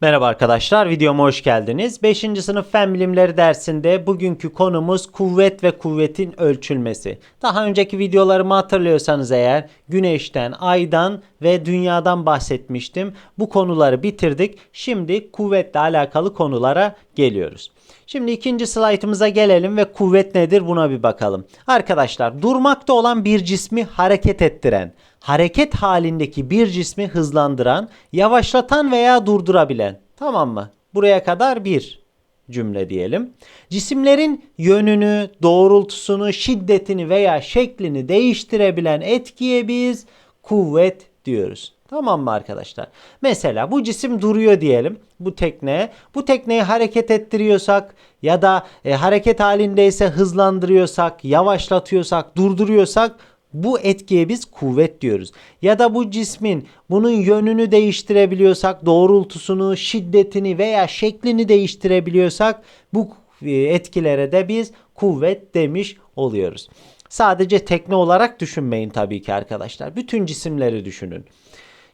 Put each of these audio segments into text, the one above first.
Merhaba arkadaşlar, videoma hoş geldiniz. 5. sınıf fen bilimleri dersinde bugünkü konumuz kuvvet ve kuvvetin ölçülmesi. Daha önceki videolarımı hatırlıyorsanız eğer güneşten, aydan ve dünyadan bahsetmiştim. Bu konuları bitirdik. Şimdi kuvvetle alakalı konulara geliyoruz. Şimdi ikinci slaytımıza gelelim ve kuvvet nedir buna bir bakalım. Arkadaşlar durmakta olan bir cismi hareket ettiren, hareket halindeki bir cismi hızlandıran, yavaşlatan veya durdurabilen. Tamam mı? Buraya kadar bir cümle diyelim. Cisimlerin yönünü, doğrultusunu, şiddetini veya şeklini değiştirebilen etkiye biz kuvvet diyoruz. Tamam mı arkadaşlar? Mesela bu cisim duruyor diyelim. Bu tekne. Bu tekneyi hareket ettiriyorsak ya da e, hareket halindeyse hızlandırıyorsak, yavaşlatıyorsak, durduruyorsak bu etkiye biz kuvvet diyoruz. Ya da bu cismin bunun yönünü değiştirebiliyorsak, doğrultusunu, şiddetini veya şeklini değiştirebiliyorsak bu e, etkilere de biz kuvvet demiş oluyoruz. Sadece tekne olarak düşünmeyin tabii ki arkadaşlar. Bütün cisimleri düşünün.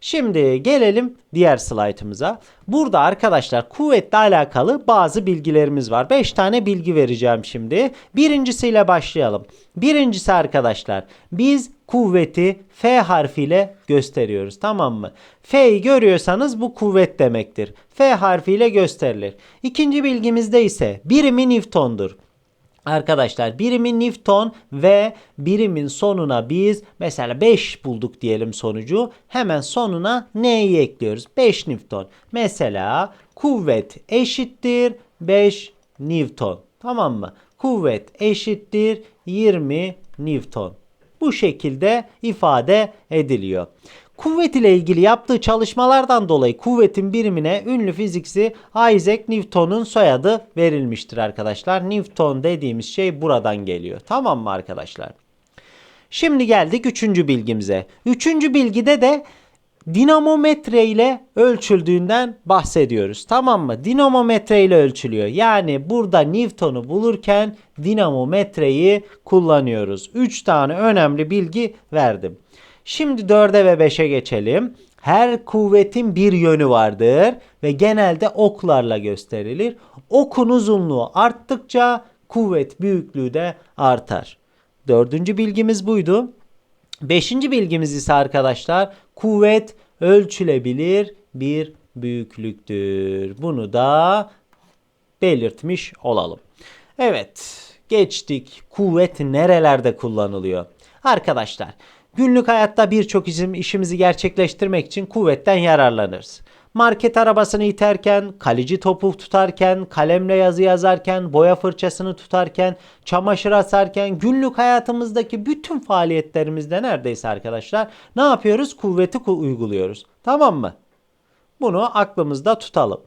Şimdi gelelim diğer slaytımıza. Burada arkadaşlar kuvvetle alakalı bazı bilgilerimiz var. 5 tane bilgi vereceğim şimdi. Birincisiyle başlayalım. Birincisi arkadaşlar biz kuvveti F harfiyle gösteriyoruz tamam mı? F'yi görüyorsanız bu kuvvet demektir. F harfiyle gösterilir. İkinci bilgimizde ise birimi Newton'dur. Arkadaşlar birimi Newton ve birimin sonuna biz mesela 5 bulduk diyelim sonucu. Hemen sonuna neyi ekliyoruz? 5 Newton. Mesela kuvvet eşittir 5 Newton. Tamam mı? Kuvvet eşittir 20 Newton. Bu şekilde ifade ediliyor. Kuvvet ile ilgili yaptığı çalışmalardan dolayı kuvvetin birimine ünlü fizikçi Isaac Newton'un soyadı verilmiştir arkadaşlar. Newton dediğimiz şey buradan geliyor. Tamam mı arkadaşlar? Şimdi geldik üçüncü bilgimize. Üçüncü bilgide de dinamometre ile ölçüldüğünden bahsediyoruz. Tamam mı? Dinamometre ile ölçülüyor. Yani burada Newton'u bulurken dinamometreyi kullanıyoruz. 3 tane önemli bilgi verdim. Şimdi 4'e ve 5'e geçelim. Her kuvvetin bir yönü vardır ve genelde oklarla gösterilir. Okun uzunluğu arttıkça kuvvet büyüklüğü de artar. Dördüncü bilgimiz buydu. Beşinci bilgimiz ise arkadaşlar kuvvet ölçülebilir bir büyüklüktür. Bunu da belirtmiş olalım. Evet geçtik kuvvet nerelerde kullanılıyor? Arkadaşlar günlük hayatta birçok işim, işimizi gerçekleştirmek için kuvvetten yararlanırız. Market arabasını iterken, kaleci topu tutarken, kalemle yazı yazarken, boya fırçasını tutarken, çamaşır asarken, günlük hayatımızdaki bütün faaliyetlerimizde neredeyse arkadaşlar ne yapıyoruz? Kuvveti uyguluyoruz. Tamam mı? Bunu aklımızda tutalım.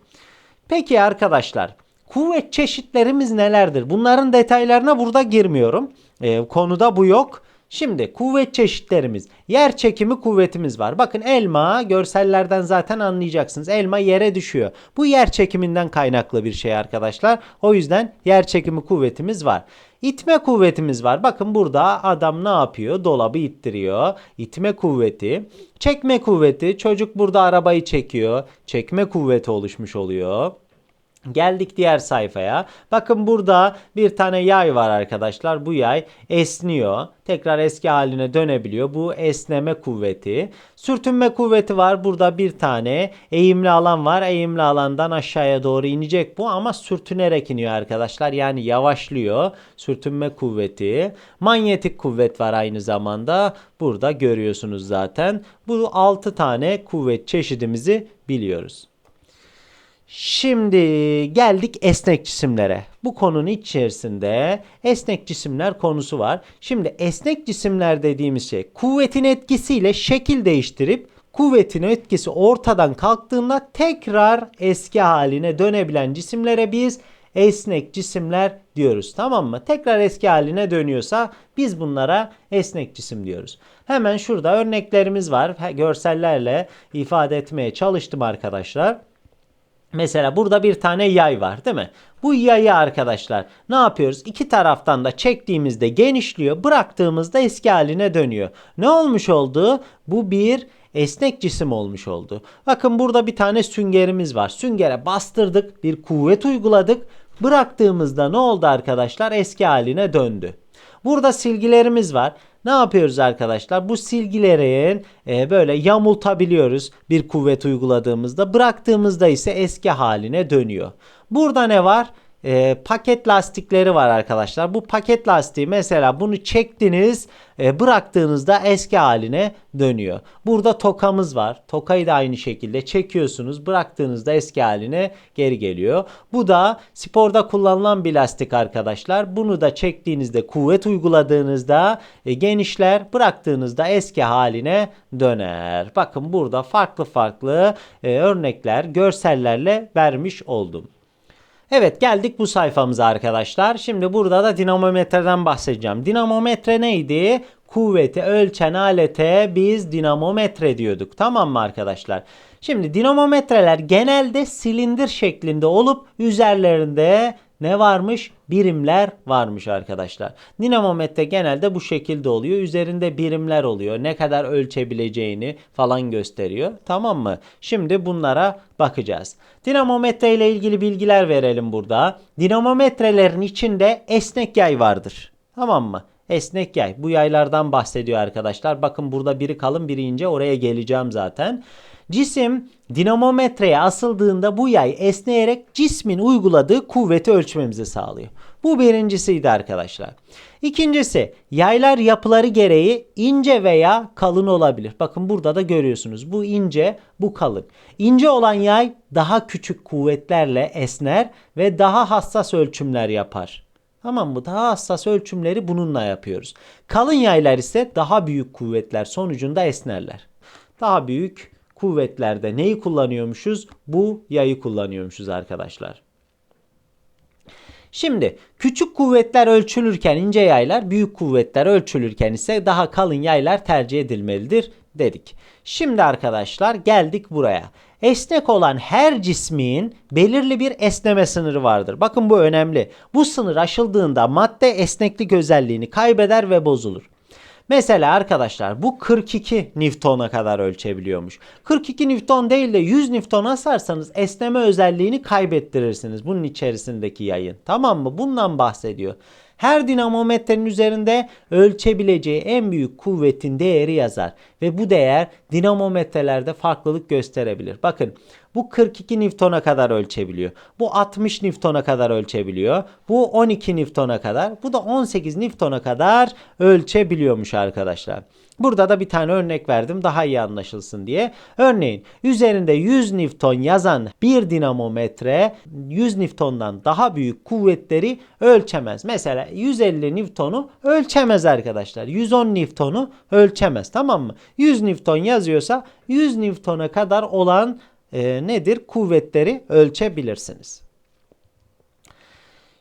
Peki arkadaşlar kuvvet çeşitlerimiz nelerdir? Bunların detaylarına burada girmiyorum. Ee, konuda bu yok. Şimdi kuvvet çeşitlerimiz. Yer çekimi kuvvetimiz var. Bakın elma görsellerden zaten anlayacaksınız. Elma yere düşüyor. Bu yer çekiminden kaynaklı bir şey arkadaşlar. O yüzden yer çekimi kuvvetimiz var. İtme kuvvetimiz var. Bakın burada adam ne yapıyor? Dolabı ittiriyor. İtme kuvveti. Çekme kuvveti. Çocuk burada arabayı çekiyor. Çekme kuvveti oluşmuş oluyor. Geldik diğer sayfaya. Bakın burada bir tane yay var arkadaşlar. Bu yay esniyor. Tekrar eski haline dönebiliyor. Bu esneme kuvveti. Sürtünme kuvveti var. Burada bir tane eğimli alan var. Eğimli alandan aşağıya doğru inecek bu ama sürtünerek iniyor arkadaşlar. Yani yavaşlıyor. Sürtünme kuvveti. Manyetik kuvvet var aynı zamanda. Burada görüyorsunuz zaten. Bu 6 tane kuvvet çeşidimizi biliyoruz. Şimdi geldik esnek cisimlere. Bu konunun içerisinde esnek cisimler konusu var. Şimdi esnek cisimler dediğimiz şey kuvvetin etkisiyle şekil değiştirip kuvvetin etkisi ortadan kalktığında tekrar eski haline dönebilen cisimlere biz esnek cisimler diyoruz. Tamam mı? Tekrar eski haline dönüyorsa biz bunlara esnek cisim diyoruz. Hemen şurada örneklerimiz var. Görsellerle ifade etmeye çalıştım arkadaşlar. Mesela burada bir tane yay var değil mi? Bu yayı arkadaşlar ne yapıyoruz? İki taraftan da çektiğimizde genişliyor. Bıraktığımızda eski haline dönüyor. Ne olmuş oldu? Bu bir esnek cisim olmuş oldu. Bakın burada bir tane süngerimiz var. Süngere bastırdık, bir kuvvet uyguladık. Bıraktığımızda ne oldu arkadaşlar? Eski haline döndü. Burada silgilerimiz var. Ne yapıyoruz arkadaşlar? Bu silgilerin e, böyle yamultabiliyoruz bir kuvvet uyguladığımızda. Bıraktığımızda ise eski haline dönüyor. Burada ne var? E, paket lastikleri var arkadaşlar. Bu paket lastiği mesela bunu çektiniz e, bıraktığınızda eski haline dönüyor. Burada tokamız var. Tokayı da aynı şekilde çekiyorsunuz. Bıraktığınızda eski haline geri geliyor. Bu da sporda kullanılan bir lastik arkadaşlar. Bunu da çektiğinizde kuvvet uyguladığınızda e, genişler. Bıraktığınızda eski haline döner. Bakın burada farklı farklı e, örnekler görsellerle vermiş oldum. Evet geldik bu sayfamıza arkadaşlar. Şimdi burada da dinamometreden bahsedeceğim. Dinamometre neydi? Kuvveti ölçen alete biz dinamometre diyorduk. Tamam mı arkadaşlar? Şimdi dinamometreler genelde silindir şeklinde olup üzerlerinde ne varmış? Birimler varmış arkadaşlar. Dinamometre genelde bu şekilde oluyor. Üzerinde birimler oluyor. Ne kadar ölçebileceğini falan gösteriyor. Tamam mı? Şimdi bunlara bakacağız. Dinamometre ile ilgili bilgiler verelim burada. Dinamometrelerin içinde esnek yay vardır. Tamam mı? Esnek yay. Bu yaylardan bahsediyor arkadaşlar. Bakın burada biri kalın biri ince. Oraya geleceğim zaten. Cisim dinamometreye asıldığında bu yay esneyerek cismin uyguladığı kuvveti ölçmemizi sağlıyor. Bu birincisiydi arkadaşlar. İkincisi yaylar yapıları gereği ince veya kalın olabilir. Bakın burada da görüyorsunuz. Bu ince, bu kalın. İnce olan yay daha küçük kuvvetlerle esner ve daha hassas ölçümler yapar. Tamam mı? Daha hassas ölçümleri bununla yapıyoruz. Kalın yaylar ise daha büyük kuvvetler sonucunda esnerler. Daha büyük kuvvetlerde neyi kullanıyormuşuz? Bu yayı kullanıyormuşuz arkadaşlar. Şimdi küçük kuvvetler ölçülürken ince yaylar, büyük kuvvetler ölçülürken ise daha kalın yaylar tercih edilmelidir dedik. Şimdi arkadaşlar geldik buraya. Esnek olan her cismin belirli bir esneme sınırı vardır. Bakın bu önemli. Bu sınır aşıldığında madde esneklik özelliğini kaybeder ve bozulur. Mesela arkadaşlar bu 42 Newton'a kadar ölçebiliyormuş. 42 Newton değil de 100 Newton asarsanız esneme özelliğini kaybettirirsiniz bunun içerisindeki yayın. Tamam mı? Bundan bahsediyor. Her dinamometrenin üzerinde ölçebileceği en büyük kuvvetin değeri yazar ve bu değer dinamometrelerde farklılık gösterebilir. Bakın bu 42 Newton'a kadar ölçebiliyor. Bu 60 Newton'a kadar ölçebiliyor. Bu 12 Newton'a kadar. Bu da 18 Newton'a kadar ölçebiliyormuş arkadaşlar. Burada da bir tane örnek verdim daha iyi anlaşılsın diye. Örneğin üzerinde 100 Newton yazan bir dinamometre 100 Newton'dan daha büyük kuvvetleri ölçemez. Mesela 150 Newton'u ölçemez arkadaşlar. 110 Newton'u ölçemez tamam mı? 100 Newton yazıyorsa 100 Newton'a kadar olan e, nedir? Kuvvetleri ölçebilirsiniz.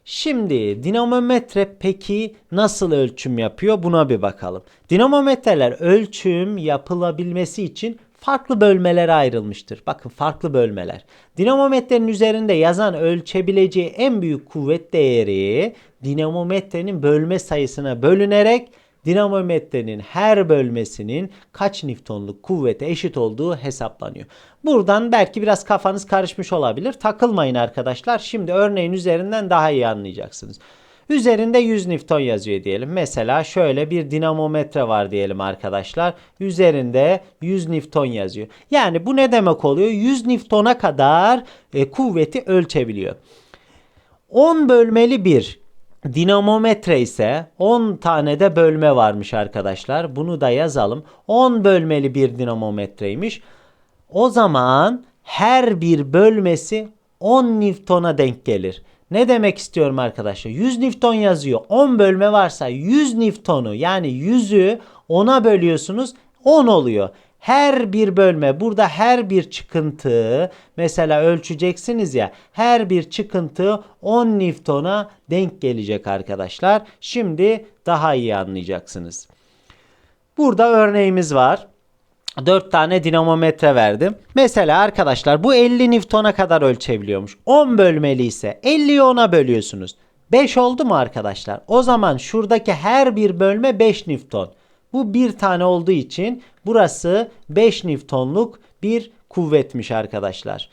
Şimdi dinamometre peki nasıl ölçüm yapıyor buna bir bakalım. Dinamometreler ölçüm yapılabilmesi için farklı bölmelere ayrılmıştır. Bakın farklı bölmeler. Dinamometrenin üzerinde yazan ölçebileceği en büyük kuvvet değeri dinamometrenin bölme sayısına bölünerek dinamometrenin her bölmesinin kaç Newtonluk kuvvete eşit olduğu hesaplanıyor. Buradan belki biraz kafanız karışmış olabilir. Takılmayın arkadaşlar. Şimdi örneğin üzerinden daha iyi anlayacaksınız. Üzerinde 100 Newton yazıyor diyelim. Mesela şöyle bir dinamometre var diyelim arkadaşlar. Üzerinde 100 Newton yazıyor. Yani bu ne demek oluyor? 100 Newton'a kadar e, kuvveti ölçebiliyor. 10 bölmeli bir Dinamometre ise 10 tane de bölme varmış arkadaşlar. Bunu da yazalım. 10 bölmeli bir dinamometreymiş. O zaman her bir bölmesi 10 Newton'a denk gelir. Ne demek istiyorum arkadaşlar? 100 Newton yazıyor. 10 bölme varsa 100 Newton'u yani 100'ü 10'a bölüyorsunuz 10 oluyor her bir bölme burada her bir çıkıntı mesela ölçeceksiniz ya her bir çıkıntı 10 Newton'a denk gelecek arkadaşlar. Şimdi daha iyi anlayacaksınız. Burada örneğimiz var. 4 tane dinamometre verdim. Mesela arkadaşlar bu 50 Newton'a kadar ölçebiliyormuş. 10 bölmeli ise 50'yi 10'a bölüyorsunuz. 5 oldu mu arkadaşlar? O zaman şuradaki her bir bölme 5 Newton. Bu bir tane olduğu için burası 5 Newton'luk bir kuvvetmiş arkadaşlar.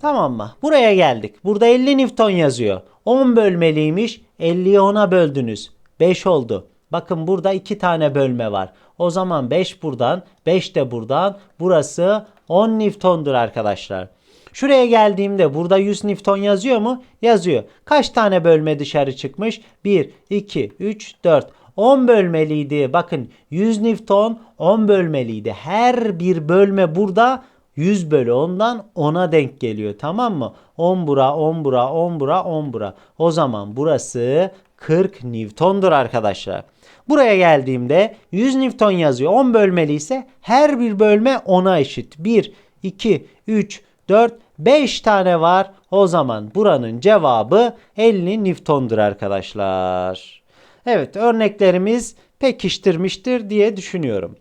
Tamam mı? Buraya geldik. Burada 50 Newton yazıyor. 10 bölmeliymiş. 50'yi 10'a böldünüz. 5 oldu. Bakın burada 2 tane bölme var. O zaman 5 buradan, 5 de buradan. Burası 10 Newton'dur arkadaşlar. Şuraya geldiğimde burada 100 Newton yazıyor mu? Yazıyor. Kaç tane bölme dışarı çıkmış? 1, 2, 3, 4. 10 bölmeliydi. Bakın 100 Newton 10 bölmeliydi. Her bir bölme burada 100 bölü 10'dan 10'a denk geliyor. Tamam mı? 10 bura, 10 bura, 10 bura, 10 bura. O zaman burası 40 Newton'dur arkadaşlar. Buraya geldiğimde 100 Newton yazıyor. 10 bölmeli ise her bir bölme 10'a eşit. 1, 2, 3, 4, 5 tane var. O zaman buranın cevabı 50 Newton'dur arkadaşlar. Evet örneklerimiz pekiştirmiştir diye düşünüyorum.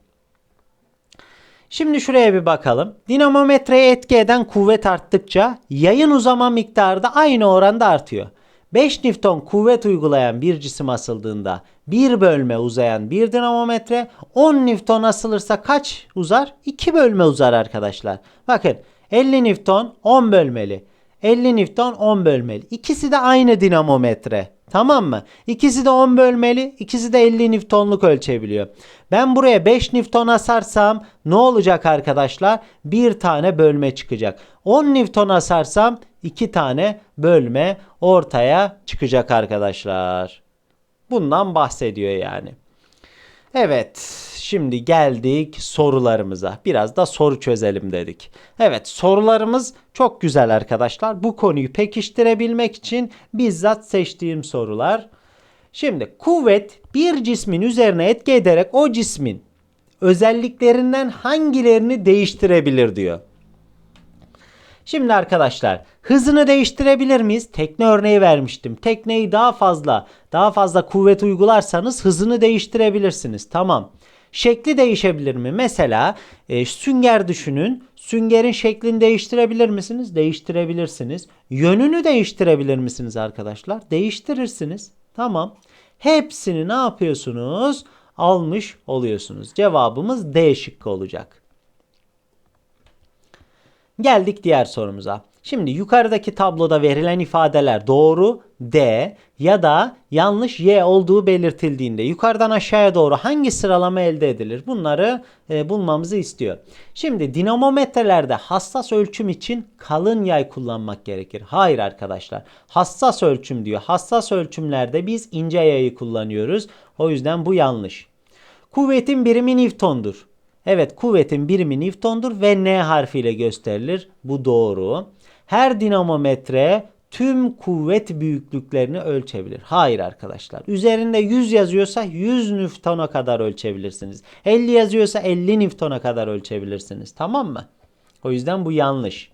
Şimdi şuraya bir bakalım. Dinamometreye etki eden kuvvet arttıkça yayın uzama miktarı da aynı oranda artıyor. 5 Newton kuvvet uygulayan bir cisim asıldığında bir bölme uzayan bir dinamometre 10 Newton asılırsa kaç uzar? 2 bölme uzar arkadaşlar. Bakın 50 Newton 10 bölmeli. 50 Newton 10 bölmeli. İkisi de aynı dinamometre. Tamam mı? İkisi de 10 bölmeli, ikisi de 50 Newton'luk ölçebiliyor. Ben buraya 5 Newton asarsam ne olacak arkadaşlar? Bir tane bölme çıkacak. 10 Newton asarsam iki tane bölme ortaya çıkacak arkadaşlar. Bundan bahsediyor yani. Evet, şimdi geldik sorularımıza. Biraz da soru çözelim dedik. Evet, sorularımız çok güzel arkadaşlar. Bu konuyu pekiştirebilmek için bizzat seçtiğim sorular. Şimdi kuvvet bir cismin üzerine etki ederek o cismin özelliklerinden hangilerini değiştirebilir diyor. Şimdi arkadaşlar hızını değiştirebilir miyiz? Tekne örneği vermiştim. Tekneyi daha fazla daha fazla kuvvet uygularsanız hızını değiştirebilirsiniz. Tamam. Şekli değişebilir mi? Mesela e, sünger düşünün. Süngerin şeklini değiştirebilir misiniz? Değiştirebilirsiniz. Yönünü değiştirebilir misiniz arkadaşlar? Değiştirirsiniz. Tamam. Hepsini ne yapıyorsunuz? Almış oluyorsunuz. Cevabımız D şıkkı olacak. Geldik diğer sorumuza. Şimdi yukarıdaki tabloda verilen ifadeler doğru D ya da yanlış Y olduğu belirtildiğinde yukarıdan aşağıya doğru hangi sıralama elde edilir? Bunları e, bulmamızı istiyor. Şimdi dinamometrelerde hassas ölçüm için kalın yay kullanmak gerekir. Hayır arkadaşlar. Hassas ölçüm diyor. Hassas ölçümlerde biz ince yayı kullanıyoruz. O yüzden bu yanlış. Kuvvetin birimi Newton'dur. Evet kuvvetin birimi Newton'dur ve N harfiyle gösterilir. Bu doğru. Her dinamometre tüm kuvvet büyüklüklerini ölçebilir. Hayır arkadaşlar. Üzerinde 100 yazıyorsa 100 Newton'a kadar ölçebilirsiniz. 50 yazıyorsa 50 Newton'a kadar ölçebilirsiniz. Tamam mı? O yüzden bu yanlış.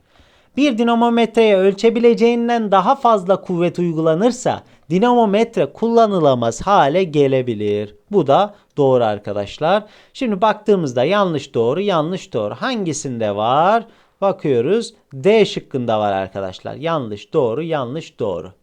Bir dinamometreye ölçebileceğinden daha fazla kuvvet uygulanırsa dinamometre kullanılamaz hale gelebilir. Bu da doğru arkadaşlar. Şimdi baktığımızda yanlış doğru yanlış doğru hangisinde var? Bakıyoruz D şıkkında var arkadaşlar. Yanlış doğru yanlış doğru.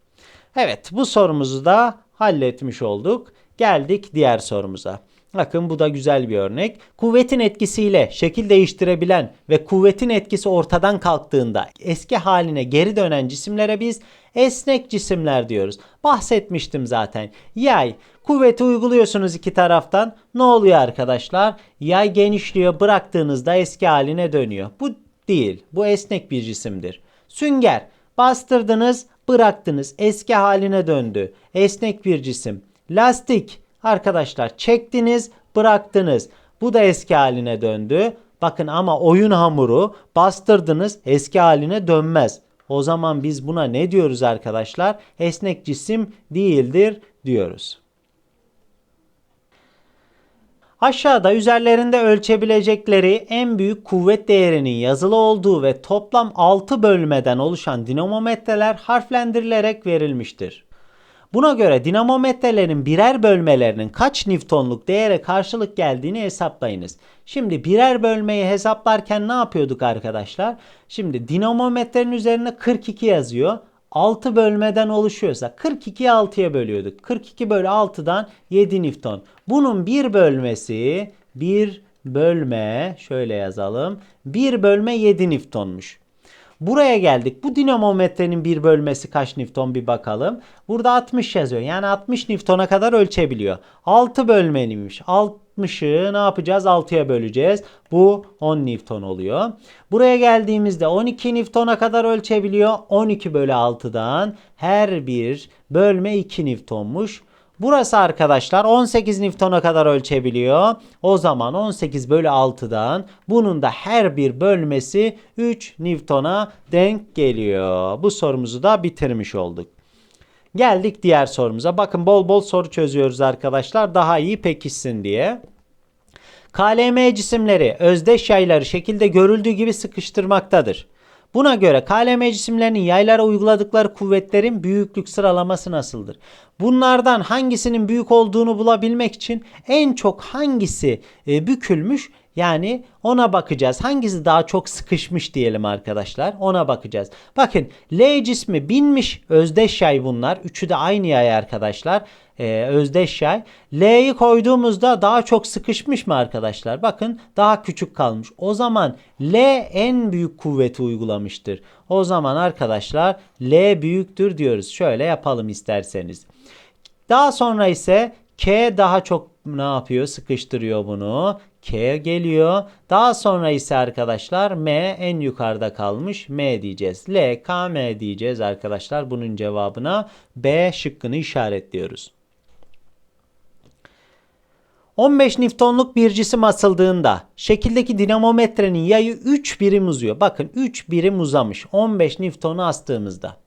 Evet bu sorumuzu da halletmiş olduk. Geldik diğer sorumuza. Bakın bu da güzel bir örnek. Kuvvetin etkisiyle şekil değiştirebilen ve kuvvetin etkisi ortadan kalktığında eski haline geri dönen cisimlere biz esnek cisimler diyoruz. Bahsetmiştim zaten. Yay kuvveti uyguluyorsunuz iki taraftan. Ne oluyor arkadaşlar? Yay genişliyor bıraktığınızda eski haline dönüyor. Bu değil. Bu esnek bir cisimdir. Sünger bastırdınız bıraktınız eski haline döndü. Esnek bir cisim. Lastik Arkadaşlar çektiniz bıraktınız. Bu da eski haline döndü. Bakın ama oyun hamuru bastırdınız eski haline dönmez. O zaman biz buna ne diyoruz arkadaşlar? Esnek cisim değildir diyoruz. Aşağıda üzerlerinde ölçebilecekleri en büyük kuvvet değerinin yazılı olduğu ve toplam 6 bölmeden oluşan dinamometreler harflendirilerek verilmiştir. Buna göre dinamometrelerin birer bölmelerinin kaç Newton'luk değere karşılık geldiğini hesaplayınız. Şimdi birer bölmeyi hesaplarken ne yapıyorduk arkadaşlar? Şimdi dinamometrenin üzerine 42 yazıyor. 6 bölmeden oluşuyorsa 42'yi 6'ya bölüyorduk. 42 bölü 6'dan 7 Newton. Bunun bir bölmesi 1 bölme şöyle yazalım. 1 bölme 7 Newton'muş. Buraya geldik. Bu dinamometrenin bir bölmesi kaç Newton bir bakalım. Burada 60 yazıyor. Yani 60 Newton'a kadar ölçebiliyor. 6 bölmeliymiş. 60'ı ne yapacağız? 6'ya böleceğiz. Bu 10 Newton oluyor. Buraya geldiğimizde 12 Newton'a kadar ölçebiliyor. 12 bölü 6'dan her bir bölme 2 Newton'muş. Burası arkadaşlar 18 Newton'a kadar ölçebiliyor. O zaman 18 bölü 6'dan bunun da her bir bölmesi 3 Newton'a denk geliyor. Bu sorumuzu da bitirmiş olduk. Geldik diğer sorumuza. Bakın bol bol soru çözüyoruz arkadaşlar. Daha iyi pekişsin diye. KLM cisimleri özdeş yayları şekilde görüldüğü gibi sıkıştırmaktadır. Buna göre KLM cisimlerinin yaylara uyguladıkları kuvvetlerin büyüklük sıralaması nasıldır? Bunlardan hangisinin büyük olduğunu bulabilmek için en çok hangisi e, bükülmüş yani ona bakacağız. Hangisi daha çok sıkışmış diyelim arkadaşlar. Ona bakacağız. Bakın L cismi binmiş özdeş yay bunlar. Üçü de aynı yay arkadaşlar. Ee, özdeş yay. L'yi koyduğumuzda daha çok sıkışmış mı arkadaşlar? Bakın daha küçük kalmış. O zaman L en büyük kuvveti uygulamıştır. O zaman arkadaşlar L büyüktür diyoruz. Şöyle yapalım isterseniz. Daha sonra ise K daha çok ne yapıyor? Sıkıştırıyor bunu. K geliyor. Daha sonra ise arkadaşlar M en yukarıda kalmış. M diyeceğiz. L, K, M diyeceğiz arkadaşlar. Bunun cevabına B şıkkını işaretliyoruz. 15 Newton'luk bir cisim asıldığında şekildeki dinamometrenin yayı 3 birim uzuyor. Bakın 3 birim uzamış. 15 Newton'u astığımızda.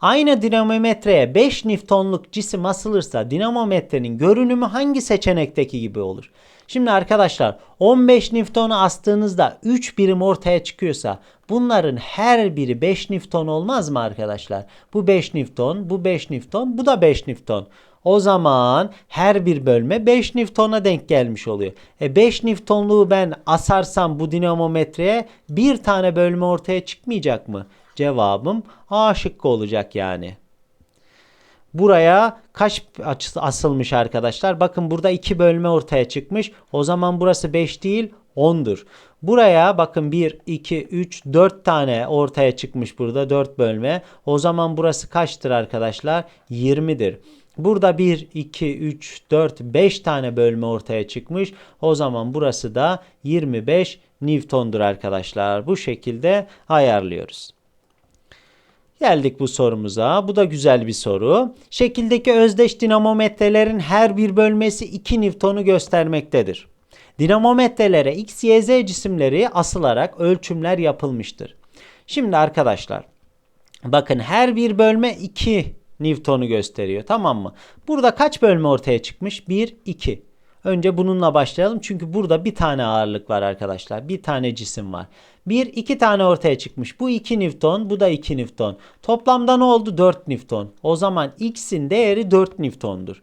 Aynı dinamometreye 5 Newton'luk cisim asılırsa dinamometrenin görünümü hangi seçenekteki gibi olur? Şimdi arkadaşlar 15 Newton'u astığınızda 3 birim ortaya çıkıyorsa bunların her biri 5 Newton olmaz mı arkadaşlar? Bu 5 Newton, bu 5 Newton, bu da 5 Newton. O zaman her bir bölme 5 Newton'a denk gelmiş oluyor. E 5 Newton'luğu ben asarsam bu dinamometreye bir tane bölme ortaya çıkmayacak mı? Cevabım A şıkkı olacak yani. Buraya kaç asılmış arkadaşlar? Bakın burada 2 bölme ortaya çıkmış. O zaman burası 5 değil 10'dur. Buraya bakın 1, 2, 3, 4 tane ortaya çıkmış burada 4 bölme. O zaman burası kaçtır arkadaşlar? 20'dir. Burada 1, 2, 3, 4, 5 tane bölme ortaya çıkmış. O zaman burası da 25 Newton'dur arkadaşlar. Bu şekilde ayarlıyoruz. Geldik bu sorumuza. Bu da güzel bir soru. Şekildeki özdeş dinamometrelerin her bir bölmesi 2 Newton'u göstermektedir. Dinamometrelere X, Y, Z cisimleri asılarak ölçümler yapılmıştır. Şimdi arkadaşlar bakın her bir bölme 2 Newton'u gösteriyor tamam mı? Burada kaç bölme ortaya çıkmış? 1, 2. Önce bununla başlayalım çünkü burada bir tane ağırlık var arkadaşlar. Bir tane cisim var. Bir iki tane ortaya çıkmış. Bu 2 Newton, bu da 2 Newton. Toplamda ne oldu? 4 Newton. O zaman X'in değeri 4 Newton'dur.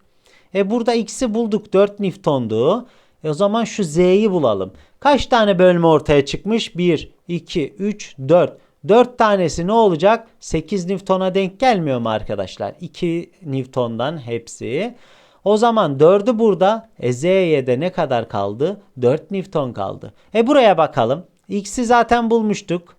E burada X'i bulduk 4 Newton'du. E o zaman şu Z'yi bulalım. Kaç tane bölme ortaya çıkmış? 1, 2, 3, 4. 4 tanesi ne olacak? 8 Newton'a denk gelmiyor mu arkadaşlar? 2 Newton'dan hepsi. O zaman 4'ü burada. E Z'ye ne kadar kaldı? 4 Newton kaldı. E buraya bakalım. X'i zaten bulmuştuk.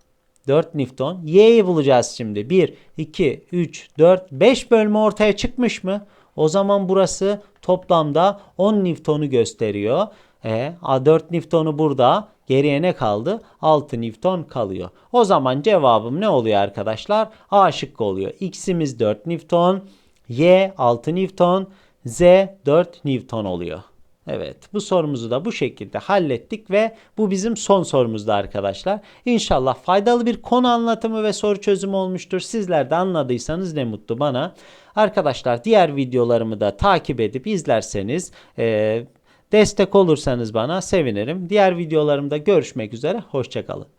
4 Newton. Y'yi bulacağız şimdi. 1, 2, 3, 4, 5 bölme ortaya çıkmış mı? O zaman burası toplamda 10 Newton'u gösteriyor. E, 4 Newton'u burada. Geriye ne kaldı? 6 Newton kalıyor. O zaman cevabım ne oluyor arkadaşlar? A şıkkı oluyor. X'imiz 4 Newton. Y 6 Newton. Z 4 Newton oluyor. Evet bu sorumuzu da bu şekilde hallettik ve bu bizim son sorumuzdu arkadaşlar. İnşallah faydalı bir konu anlatımı ve soru çözümü olmuştur. Sizler de anladıysanız ne mutlu bana. Arkadaşlar diğer videolarımı da takip edip izlerseniz e, destek olursanız bana sevinirim. Diğer videolarımda görüşmek üzere. Hoşçakalın.